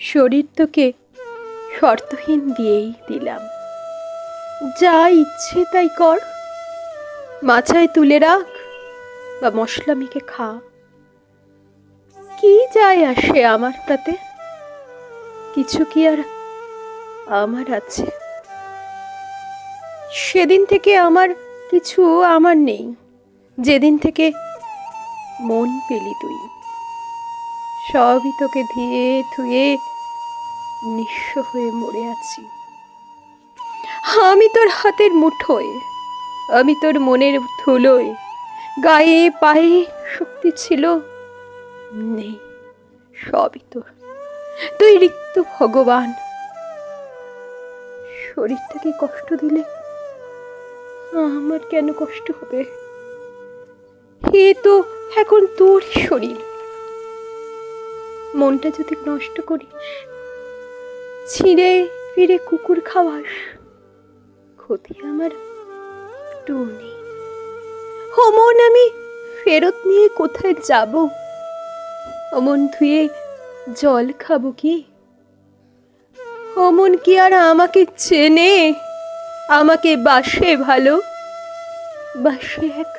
শরীর তোকে শর্তহীন দিয়েই দিলাম। যা ইচ্ছে তাই কর। মাছায় তুলে রাখ বা মশলা মেখে খা। কি যায় আসে আমার তাতে? কিছু কি আর আমার আছে? সেদিন থেকে আমার কিছু আমার নেই। যেদিন থেকে মন পেলি তুই। সবই তোকে ধুয়ে ধুয়ে নিঃস্ব হয়ে মরে আছি। আমি তোর হাতের মুঠোয়, আমি তোর মনের ধুলোয়, গায়ে পায়ে শক্তি ছিল? নেই, সবই তোর। তুই রিক্ত ভগবান। শরীরটাকে কষ্ট দিলে আমার কেন কষ্ট হবে? এ তো এখন তোর শরীর। মনটা যদি নষ্ট করিস ছিঁড়ে ফিরে কুকুর খাওয়াস। ক্ষতি আমার একটু নেই। ও আমি ফেরত নিয়ে কোথায় যাব? অমন ধুয়ে জল খাব কি? অমন কি আর আমাকে চেনে? আমাকে বাসে ভালো? বাসে এক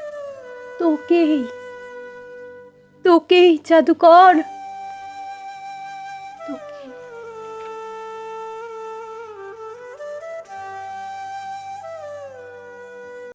তোকেই তোকেই জাদুকর।